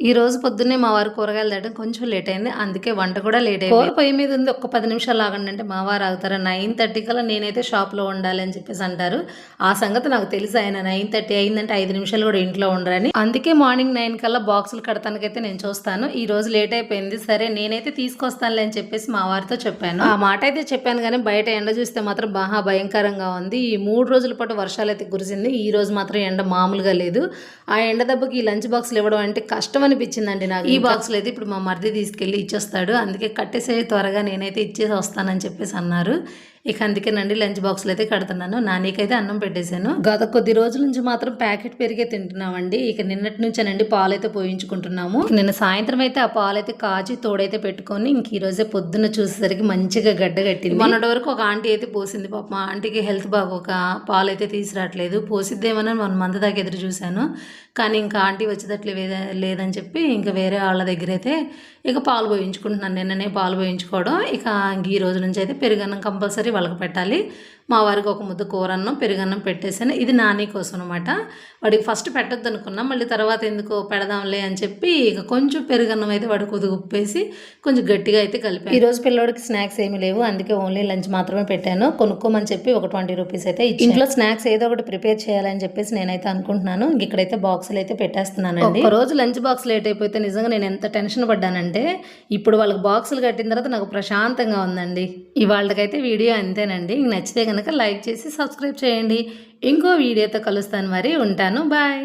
ఈ రోజు పొద్దున్నే మా వారు కూరగాయలు తేయడం కొంచెం లేట్ అయింది. అందుకే వంట కూడా లేట్ అయింది. కూర పొయ్యి మీద ఉంది. ఒక పది నిమిషాలు ఆగండి అంటే మా వారు ఆగుతారు. నైన్ థర్టీ కల్లా నేనైతే షాప్లో ఉండాలి అని చెప్పేసి అంటారు. ఆ సంగతి నాకు తెలుసు ఆయన. నైన్ థర్టీ అయిందంటే ఐదు నిమిషాలు కూడా ఇంట్లో ఉండరని. అందుకే మార్నింగ్ నైన్ కల్లా బాక్సులు కడతానికైతే నేను చూస్తాను. ఈ రోజు లేట్ అయిపోయింది. సరే నేనైతే తీసుకొస్తానులే అని చెప్పేసి మా వారితో చెప్పాను. ఆ మాట అయితే చెప్పాను కానీ బయట ఎండ చూస్తే మాత్రం బాగా భయంకరంగా ఉంది. ఈ మూడు రోజుల పాటు వర్షాలు అయితే కురిసింది. ఈ రోజు మాత్రం ఎండ మామూలుగా లేదు. ఆ ఎండ దెబ్బకి ఈ లంచ్ బాక్సులు ఇవ్వడం అంటే కష్టం అనిపించిందండి నాకు? ఈ బాక్స్లు అయితే ఇప్పుడు మా మరిది తీసుకెళ్ళి ఇచ్చేస్తాడు. అందుకే కట్టేసే త్వరగా నేనైతే ఇచ్చేసి వస్తానని చెప్పేసి అన్నారు. ఇక అందుకేనండి లంచ్ బాక్స్లు అయితే కడుతున్నాను. నానికైతే అన్నం పెట్టేశాను. గత కొద్ది రోజుల నుంచి మాత్రం ప్యాకెట్ పెరిగే తింటున్నామండి. ఇక నిన్నటి నుంచేనండి పాలు అయితే పోయించుకుంటున్నాము నిన్న సాయంత్రం అయితే ఆ పాలు అయితే కాచి తోడైతే పెట్టుకొని ఇంక ఈ రోజే పొద్దున్న చూసేసరికి మంచిగా గడ్డ కట్టింది. మొన్నటి వరకు ఒక ఆంటీ అయితే పోసింది. పాప మా ఆంటీకి హెల్త్ బాగోక పాలు అయితే తీసుకురావట్లేదు పోసిద్దేమని వన్ మంత్ దాకా ఎదురు చూశాను. కానీ ఇంకా ఆంటీ వచ్చేటట్లు లేదని చెప్పి ఇంకా వేరే వాళ్ళ దగ్గర అయితే ఇక పాలు పోయించుకుంటున్నాను. నిన్ననే పాలు పోయించుకోవడం. ఇక ఇంక ఈ రోజు నుంచి అయితే పెరుగన్నం కంపల్సరీ వాళ్ళకి పెట్టాలి. మా వారికి ఒక ముద్ద కూరన్నం పెరుగన్నం పెట్టేశాను. ఇది నాని కోసం అనమాట వాడికి ఫస్ట్ పెట్టొద్దు అనుకున్నా మళ్ళీ తర్వాత ఎందుకో పెడదాంలే అని చెప్పి ఇక కొంచెం పెరుగన్నం అయితే వాడికి కొద్దిగా ఉప్పేసి కొంచెం గట్టిగా అయితే కలిపాను. ఈ రోజు పిల్లోడికి స్నాక్స్ ఏమీ లేవు. అందుకే ఓన్లీ లంచ్ మాత్రమే పెట్టాను. కొనుక్కోమని చెప్పి ఒక ట్వంటీ రూపీస్ అయితే ఇంట్లో స్నాక్స్ ఏదో ఒకటి ప్రిపేర్ చేయాలని చెప్పేసి నేనైతే అనుకుంటున్నాను. ఇంక ఇక్కడైతే బాక్సులు అయితే పెట్టేస్తున్నానండి. ఒక రోజు లంచ్ బాక్స్ లేట్ అయిపోతే నిజంగా నేను ఎంత టెన్షన్ పడ్డానంటే ఇప్పుడు వాళ్ళకి బాక్సులు కట్టిన తర్వాత నాకు ప్రశాంతంగా ఉందండి. ఇవాళకైతే వీడియో అంతేనండి. ఇంక నచ్చితే కనుక లైక్ చేసి సబ్స్క్రైబ్ చేయండి. ఇంకో వీడియోతో కలుస్తాను మరి. ఉంటాను. బాయ్.